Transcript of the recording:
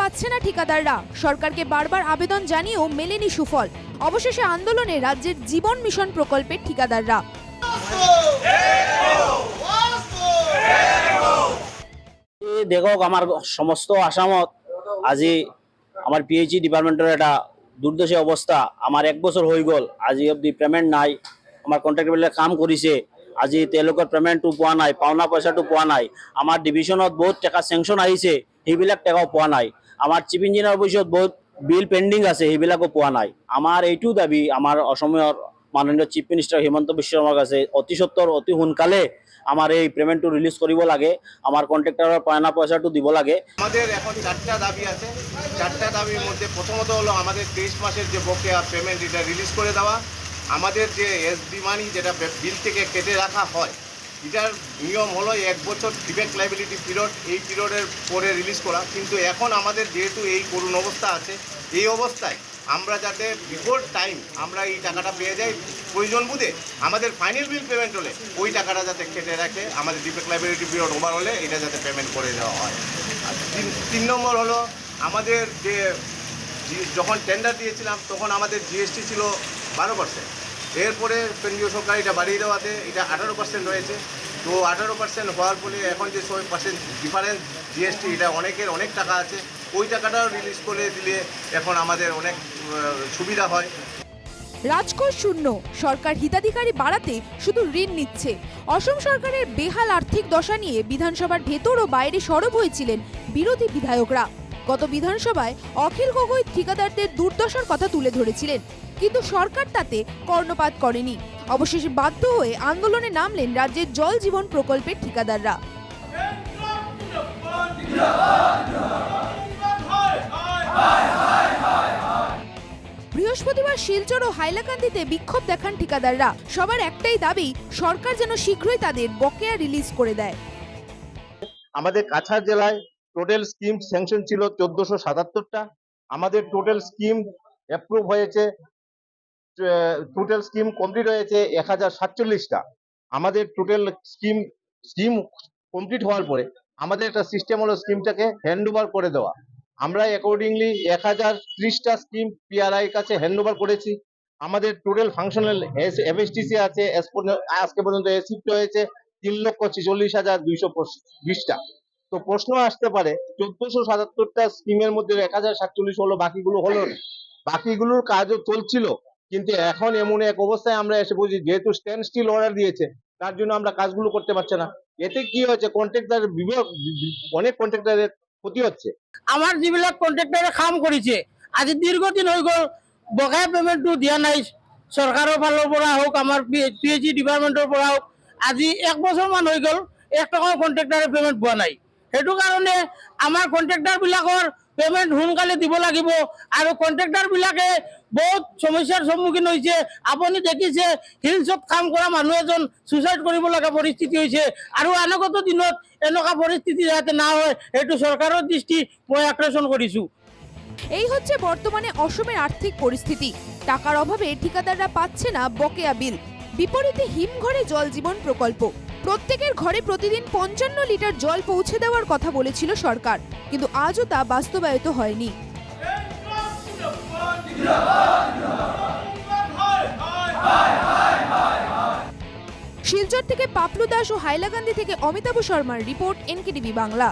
পাচ্ছে না ঠিকাদাররা। সরকারকে বারবার আবেদন জানিয়েও মেলেনি সুফল। অবশেষে আন্দোলনে রাজ্যের জীবন মিশন প্রকল্পের ঠিকাদাররা। দেখক আমার সমস্ত আসামত আজি আমার পিএইচডি ডিপার্টমেন্টের একটা দুর্দশা অবস্থা। আমার এক বছর হৈ গ'ল, আজি অব্দি পেমেন্ট নাই। আমাৰ কণ্ট্ৰেক্টৰবিলাকে কাম কৰিছে আজি তেওঁলোকৰ পেমেণ্টটো পোৱা নাই, পাওনা পইচাটো পোৱা নাই। আমাৰ ডিভিশ্যনত বহুত টকা চেংচন আহিছে। সেইবিলাক টকাও পোৱা নাই। আমাৰ চিফ ইঞ্জিনিয়াৰ অফিচত বহুত বিল পেণ্ডিং আছে, সেইবিলাকো পোৱা নাই। আমাৰ এইটো দাবি, আমাৰ অসমৰ মাননীয় চিফ মিনিষ্টাৰ হিমন্ত বিশ্ব শৰ্মাৰ কাছে অতি সত্তৰ অতি সোনকালে আমাৰ এই পেমেণ্টটো ৰিলিজ কৰিব লাগে। আমাৰ কণ্ট্ৰেক্টৰৰ পাওনা পইচাটো দিব লাগে। আমাদের এখন চারটা দাবি আছে। চারটা দাবির মধ্যে প্রথমত হলো আমাদের তেইশ মাসের যে বকেয়া পেমেন্ট এটা রিলিজ করে দেওয়া। আমাদের যে এসডি মানি যেটা বিল থেকে কেটে রাখা হয় এটার নিয়ম হলো এক বছর ডিবেট লাইবিলিটি পিরিয়ড এই পিরিয়ডের পরে রিলিজ করা। কিন্তু এখন আমাদের যেহেতু এই করুণ অবস্থা আছে, এই অবস্থায় আমরা যাতে বিফোর টাইম আমরা এই টাকাটা পেয়ে যাই, প্রয়োজন বুঝে আমাদের ফাইনাল বিল পেমেন্ট হলে ওই টাকাটা যাতে কেটে রাখে, আমাদের ডিবেট লাইবিলিটি পিরিয়ড ওভার হলে এটা যাতে পেমেন্ট করে দেওয়া হয়। আর তিন তিন নম্বর হলো আমাদের যে যখন টেন্ডার দিয়েছিলাম, তখন আমাদের জিএসটি ছিল বারো পার্সেন্ট এরপরে কেন্দ্রীয় সরকার এটা বাড়িয়ে দেওয়াতে এটা আঠারো পার্সেন্ট রয়েছে। তো আঠারো পার্সেন্ট হওয়ার ফলে এখন যে ছয় পার্সেন্ট ডিফারেন্স জিএসটি এটা অনেকের অনেক টাকা আছে। ওই টাকাটাও রিলিজ করে দিলে এখন আমাদের অনেক সুবিধা হয়। রাজকোষ শূন্য। সরকার হিতাধিকারী বাড়াতে শুধু ঋণ নিচ্ছে। অসম সরকারের বেহাল আর্থিক দশা নিয়ে বিধানসভার ভেতর ও বাইরে সরব হয়েছিলেন বিরোধী বিধায়করা। গত বিধানসভায় অখিল গগৈ ঠিকাদারদের দুর্দশার কথা তুলে ধরেছিলেন। কিন্তু সরকার তাতে কর্ণপাত করেনি। অবশেষে বাধ্য হয়ে আন্দোলনে নামলেন রাজ্যের জল জীবন প্রকল্পের ঠিকাদাররা। বৃহস্পতিবার শিলচর ও হাইলাকান্দিতে বিক্ষোভ দেখান ঠিকাদাররা। সবার একটাই দাবি, সরকার যেন শীঘ্রই তাদের বকেয়া রিলিজ করে দেয়। আমাদের কাছাড় জেলায় টোটাল স্কিম স্যাংশন ছিল চোদ্দশো সাতাত্তরটা। আমাদের টোটাল স্কিম অ্যাপ্রুভ হয়েছে টোটাল স্কিম কমপ্লিট হয়েছে এক হাজার সাতচল্লিশটা। আমাদের টোটাল স্কিম স্কিম কমপ্লিট হওয়ার পরে আমাদের একটা সিস্টেম হলো স্কিমটাকে হ্যান্ড ওভার করে দেওয়া। আমরা অ্যাকর্ডিংলি এক হাজার ত্রিশটা স্কিম পিআরআই কাছে হ্যান্ড ওভার করেছি। আমাদের টোটাল ফাংশনাল এফএসটিসি আছে আজকে পর্যন্ত শিফট হয়েছে তিন লক্ষ ছেচল্লিশ হাজার দুইশো বিশটা তো প্রশ্ন আসতে পারে, চোদ্দশো সাতাত্তরটা স্কিমের মধ্যে এক হাজার সাতচল্লিশ হলো, বাকিগুলো হলো না। বাকিগুলোর কাজও চলছিল। কিন্তু এখন এমন এক অবস্থায় আমরা এসে বুঝি, যেহেতু স্ট্যান্ড স্টিল অর্ডার দিয়েছে, তার জন্য আমরা কাজগুলো করতে পারছি না। এতে কি হচ্ছে কন্ট্রাক্টর অনেক কন্ট্রাক্টরের ক্ষতি হচ্ছে। আমাৰ যিবিলাক কণ্ট্ৰেক্টৰে কাম কৰিছে, আজি দীৰ্ঘদিন হৈ গ'ল বকেয়া পেমেণ্টটো দিয়া নাই। চৰকাৰৰ ফালৰ পৰা হওক, আমাৰ পি এইচ ই ডিপাৰ্টমেণ্টৰ পৰা হওক, আজি এক বছৰমান হৈ গ'ল, এক টকাও কণ্ট্ৰেক্টাৰে পেমেণ্ট পোৱা নাই। সেইটো কাৰণে আমাৰ কণ্ট্ৰেক্টাৰবিলাকৰ পেমেণ্ট সোনকালে দিব লাগিব। আৰু কণ্ট্ৰেক্টাৰবিলাকে বহুত সমস্যাৰ সন্মুখীন হৈছে। আপুনি দেখিছে হিলছত কাম কৰা মানুহ এজন চুইচাইড কৰিব লগা পৰিস্থিতি হৈছে। আৰু অনাগত দিনত এনেকুৱা পৰিস্থিতি যাতে না হয়, সেইটো চৰকাৰৰ দৃষ্টি মই আকৰ্ষণ কৰিছোঁ। এই হচ্ছে বর্তমানে অসমের আর্থিক পরিস্থিতি। টাকার অভাবে ঠিকাদাররা পাচ্ছে না বকেয়া বিল। বিপরীতে হিমঘরে জল জীবন প্রকল্প। প্রত্যেকের ঘরে প্রতিদিন পঞ্চান্ন লিটার জল পৌঁছে দেওয়ার কথা বলেছিল সরকার, কিন্তু আজও তা বাস্তবায়িত হয়নি। শিলচর থেকে পাপলু দাস ও হাইলাকান্দি থেকে অমিতাভ শর্মার রিপোর্ট এনকেটিভি বাংলা।